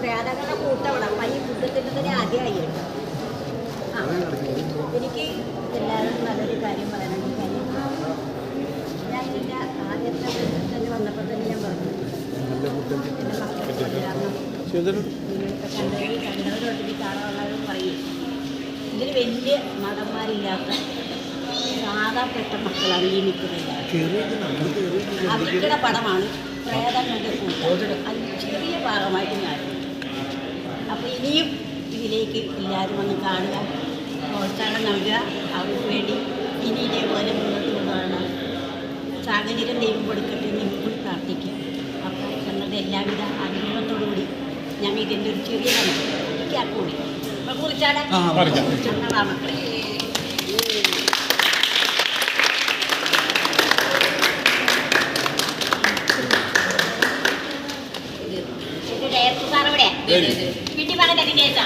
പ്രേതങ്ങളുടെ കൂട്ടവിടെ ഈ കൂട്ടത്തിന്റെ ആദ്യമായി എനിക്ക് എല്ലാവരും നല്ലൊരു കാര്യം കാര്യം. ഞാൻ ഇതിന്റെ ആദ്യത്തെ തന്നെ വന്നപ്പോൾ തന്നെ ഞാൻ പറഞ്ഞു. എന്റെ മക്കളെ കൊണ്ടുവരണം നിങ്ങളൊക്കെ കണ്ടവർ കണ്ടവരോട്ട് കാണാനുള്ളവരും പറയും. ഇതിൽ വലിയ നടന്മാരില്ലാത്ത സാധാപ്പെട്ട മക്കളാണ് ഈ നിൽക്കുന്നത്. അവിക്കടെ പടമാണ്. പ്രേതങ്ങളുടെ കൂട്ടം. ചെറിയ ഭാഗമായിട്ട് ഞാൻ അപ്പോൾ ഇനിയും ഇതിലേക്ക് എല്ലാവരും വന്ന് കാണുക പ്രോത്സാഹനം നൽകുക. അവർക്ക് വേണ്ടി ഇനി ഇതേപോലെ മുന്നോട്ട് കൊണ്ടുപോകണം സാഹചര്യം ദൈവം കൊടുക്കട്ടെ എന്ന് ഇപ്പോൾ പ്രാർത്ഥിക്കുക അപ്പോൾ ഞങ്ങളുടെ എല്ലാവിധ അനുഭവത്തോടുകൂടി ഞങ്ങൾ ഇതിന്റെ ഒരു ചെറിയ കൂടി അപ്പോൾ കുറിച്ചാണ് കുറിച്ചാടാ? മക്കളെ. വീട്ടിൽ പറഞ്ഞ ദിനേശാ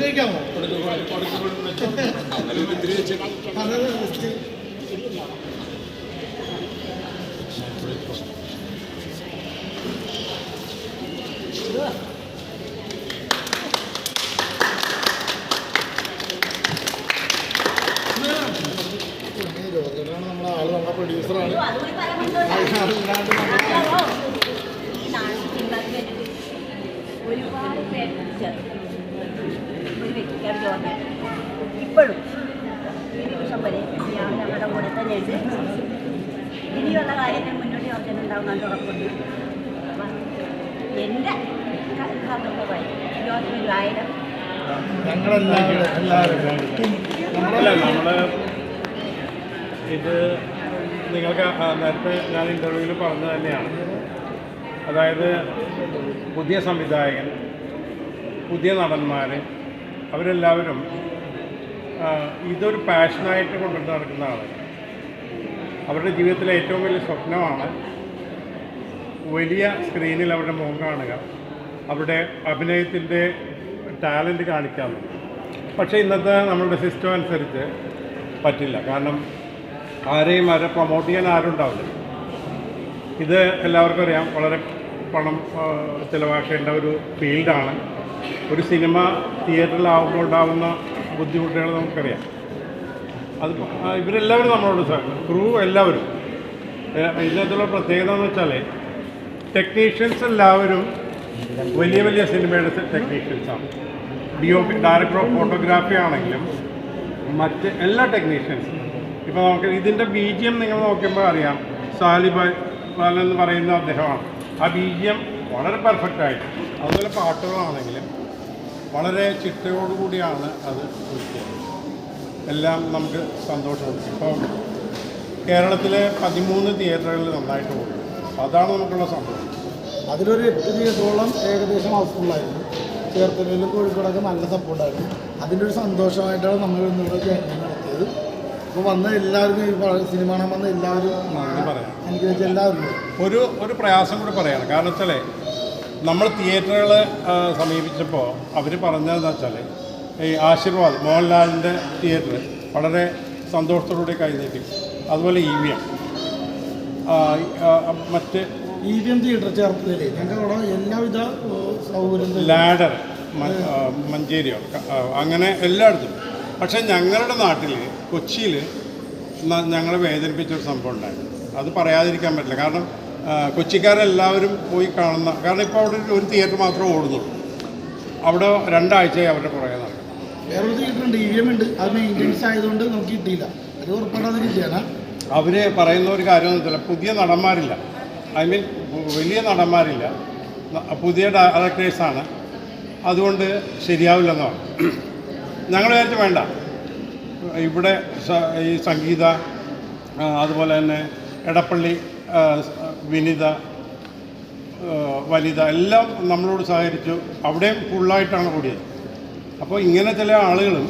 കഴിക്കാമോ നമ്മുടെ ആൾ നമ്മുടെ പ്രൊഡ്യൂസറാണ് അതുകൂടി പറയാൻ ഈ നാട്ടിൽ വേണ്ടിയിട്ട് ഒരുപാട് ഇപ്പോഴും ഈ വരെ ഞാൻ ഞങ്ങളുടെ കൂടെ തന്നെ ഇനിയുള്ള കാര്യങ്ങൾ മുന്നോട്ട് ഓർക്കുന്നുണ്ടാവുന്ന ഉറപ്പുണ്ട്. എന്റെ ഇത് നിങ്ങൾക്ക് നേരത്തെ ഞാൻ ഇന്റർവ്യൂവിൽ പറഞ്ഞത് തന്നെയാണ്. അതായത് പുതിയ സംവിധായകൻ പുതിയ നടന്മാർ അവരെല്ലാവരും ഇതൊരു പാഷനായിട്ട് കൊണ്ടുവന്ന് നടക്കുന്ന ആൾ അവരുടെ ജീവിതത്തിലെ ഏറ്റവും വലിയ സ്വപ്നമാണ് വലിയ സ്ക്രീനിൽ അവരുടെ മുഖം കാണുക അവരുടെ അഭിനയത്തിന്റെ ടാലന്റ് കാണിക്കാമെന്ന് പക്ഷേ ഇന്നത്തെ നമ്മളുടെ സിസ്റ്റം അനുസരിച്ച് പറ്റില്ല. കാരണം ആരെയും ആരെ പ്രൊമോട്ട് ചെയ്യാൻ ആരും ഉണ്ടാവില്ല ഇത് എല്ലാവർക്കും അറിയാം. വളരെ പണം ചിലവാക്കേണ്ട ഒരു ഫീൽഡാണ്. ഒരു സിനിമ തിയേറ്ററിലാവുമ്പോൾ ഉണ്ടാകുന്ന ബുദ്ധിമുട്ടുകൾ നമുക്കറിയാം. അത് ഇവരെല്ലാവരും നമ്മളോട് സാർ ക്രൂ എല്ലാവരും. ഇതിനകത്തുള്ള പ്രത്യേകത എന്ന് വെച്ചാൽ ടെക്നീഷ്യൻസ് എല്ലാവരും വലിയ വലിയ സിനിമയുടെ ടെക്നീഷ്യൻസാണ് D O P director of photography ആണെങ്കിലും മറ്റ് എല്ലാ ടെക്നീഷ്യൻസും. ഇപ്പോൾ നമുക്ക് ഇതിന്റെ ബി ജി എം നിങ്ങൾ നോക്കുമ്പോൾ അറിയാം. സാലിബായ് ബാലൻ എന്ന് പറയുന്ന അദ്ദേഹമാണ്. ആ ബി ജി എം വളരെ പെർഫെക്റ്റ് ആയിട്ട്. അതുപോലെ പാട്ടുകളാണെങ്കിലും വളരെ ചിട്ടയോടുകൂടിയാണ് അത് എല്ലാം നമുക്ക് സന്തോഷമുണ്ട് ഇപ്പോൾ കേരളത്തിലെ പതിമൂന്ന് തിയേറ്ററുകളിൽ നന്നായിട്ട് പോകും അതാണ് നമുക്കുള്ള സന്തോഷം. അതിലൊരു എട്ട് ദിവസത്തോളം ഏകദേശം ഹൗസ്ഫുള്ളായിരുന്നു ചേർത്തലയിലും കോഴിക്കോടൊക്കെ നല്ല സപ്പോർട്ടായിരുന്നു അതിന്റെ ഒരു സന്തോഷമായിട്ടാണ് നമ്മൾ ഇന്നിവിടെ നടത്തിയത് അപ്പോൾ വന്ന എല്ലാവർക്കും ഈ സിനിമ കാണാൻ വന്ന എല്ലാവരും എനിക്ക് വെച്ചാൽ എല്ലാവരും ഒരു ഒരു പ്രയാസം കൂടി പറയാണ് കാരണം വെച്ചാൽ നമ്മൾ തിയേറ്ററുകൾ സമീപിച്ചപ്പോൾ അവർ പറഞ്ഞതെന്ന് വെച്ചാൽ ഈ ആശീർവാദ് മോഹൻലാലിന്റെ തിയേറ്റർ വളരെ സന്തോഷത്തോടുകൂടി കൈനീട്ടി അതുപോലെ ഇ വി എം. മറ്റ് ഇ വി എം തിയേറ്റർ ചേർത്തലയിൽ ഞങ്ങളുടെ അവിടെ എല്ലാവിധ സൗകര്യം ലാഡർ മഞ്ചേരിയോ അങ്ങനെ എല്ലായിടത്തും. പക്ഷേ ഞങ്ങളുടെ നാട്ടിൽ കൊച്ചിയിൽ ഞങ്ങളെ വേദനിപ്പിച്ചൊരു സംഭവം ഉണ്ടായിരുന്നു അത് പറയാതിരിക്കാൻ പറ്റില്ല. കാരണം കൊച്ചിക്കാരെല്ലാവരും പോയി കാണുന്ന കാരണം ഇപ്പോൾ അവിടെ ഒരു തിയേറ്റർ മാത്രമേ ഓടുന്നുള്ളൂ. അവിടെ രണ്ടാഴ്ചയായി അവരുടെ പുറകെ നടക്കും വേറൊരു തിയേറ്റർ ഉണ്ട് അത് മെയിന്റെനൻസ് ആയതുകൊണ്ട് നമുക്ക് കിട്ടിയില്ല. അത് ഉറപ്പാണ് അവർ പറയുന്ന ഒരു കാര്യം എന്ന് വെച്ചാൽ പുതിയ നടന്മാരില്ല. ഐ മീൻ വലിയ നടന്മാരില്ല. പുതിയ ഡയറക്ടേഴ്സാണ്. അതുകൊണ്ട് ശരിയാവില്ലെന്നാണ് ഞങ്ങൾ വിചാരിച്ചു വേണ്ട. ഇവിടെ ഈ സംഗീത അതുപോലെ തന്നെ എടപ്പള്ളി വിനിത വനിത എല്ലാം നമ്മളോട് സഹകരിച്ചു. അവിടെയും ഫുള്ളായിട്ടാണ് കൂടിയത്. അപ്പോൾ ഇങ്ങനെ ചില ആളുകളും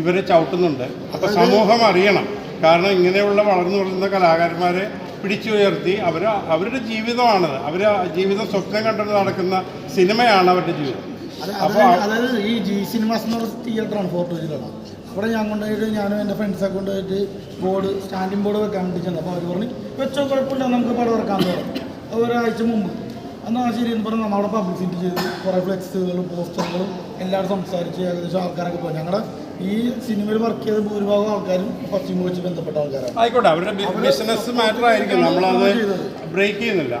ഇവരെ ചവിട്ടുന്നുണ്ട്. അപ്പോൾ സമൂഹം അറിയണം. കാരണം ഇങ്ങനെയുള്ള വളർന്നു വരുന്ന കലാകാരന്മാരെ പിടിച്ചുയർത്തി അവർ അവരുടെ ജീവിതമാണത്. അവർ ജീവിതം സ്വപ്നം കണ്ടിട്ട് നടക്കുന്ന സിനിമയാണ് അവരുടെ ജീവിതം. അപ്പോൾ അതായത് ഈ ജി സിനിമാസ് തിയേറ്ററാണ് ഫോർട്ട് അവിടെ ഞാൻ കൊണ്ടുപോയിട്ട് ഞാനും എന്റെ ഫ്രണ്ട്സൊക്കെ കൊണ്ടുപോയിട്ട് ബോർഡ് സ്റ്റാൻഡിങ് ബോർഡ് വെക്കാൻ വേണ്ടി ചെന്നു. അപ്പോൾ അവർ പറഞ്ഞു വെച്ചോ കുഴപ്പമില്ല നമുക്ക് പടം ഇറക്കാൻ അത് ഒരാഴ്ച മുമ്പ്. എന്നാൽ ശരി എന്ന് പറഞ്ഞാൽ നമ്മളവിടെ പബ്ലിസിറ്റി ചെയ്ത്. കുറേ ഫ്ലെക്സുകളും പോസ്റ്ററുകളും എല്ലാവരും സംസാരിച്ച്. ഏകദേശം ആൾക്കാരൊക്കെ പോയി. ഞങ്ങളുടെ ഈ സിനിമയിൽ വർക്ക് ചെയ്ത ഭൂരിഭാഗം ആൾക്കാരും പശ്ചിമ വെച്ച് ബന്ധപ്പെട്ട ആൾക്കാരാണ്. ആയിക്കോട്ടെ അവരുടെ ബിസിനസ് മാറ്റർ ആയിരിക്കും നമ്മളത് ബ്രേക്ക് ചെയ്യുന്നില്ല.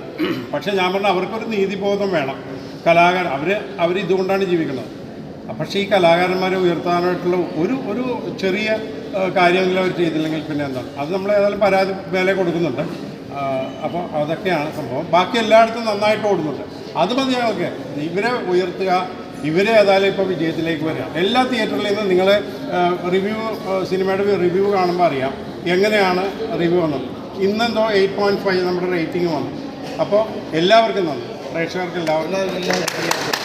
പക്ഷേ ഞാൻ പറഞ്ഞ അവർക്കൊരു നീതിബോധം വേണം. കലാകാരൻ അവർ അവർ ഇതുകൊണ്ടാണ് ജീവിക്കുന്നത്. പക്ഷേ ഈ കലാകാരന്മാരെ ഉയർത്താനായിട്ടുള്ള ഒരു ഒരു ചെറിയ കാര്യമെങ്കിലും അവർ ചെയ്തില്ലെങ്കിൽ പിന്നെ എന്താണ് അത് നമ്മൾ ഏതായാലും പരാതി മേലെ കൊടുക്കുന്നുണ്ട്. അപ്പോൾ അതൊക്കെയാണ് സംഭവം. ബാക്കി എല്ലായിടത്തും നന്നായിട്ട് ഓടുന്നുണ്ട്. അത് മതി ഇവരെ ഉയർത്തുക ഇവരെ ഏതായാലും ഇപ്പോൾ വിജയത്തിലേക്ക് വരിക. എല്ലാ തിയേറ്ററിൽ നിന്നും നിങ്ങൾ റിവ്യൂ സിനിമയുടെ റിവ്യൂ കാണുമ്പോൾ അറിയാം എങ്ങനെയാണ് റിവ്യൂ വന്നത്. ഇന്നെന്തോ എയ്റ്റ് പോയിന്റ് ഫൈവ് നമ്മുടെ റേറ്റിംഗ് വന്നു. അപ്പോൾ എല്ലാവർക്കും നന്ദി. പ്രേക്ഷകർക്ക് എല്ലാവർക്കും എല്ലാ- എല്ലാ- എല്ലാ-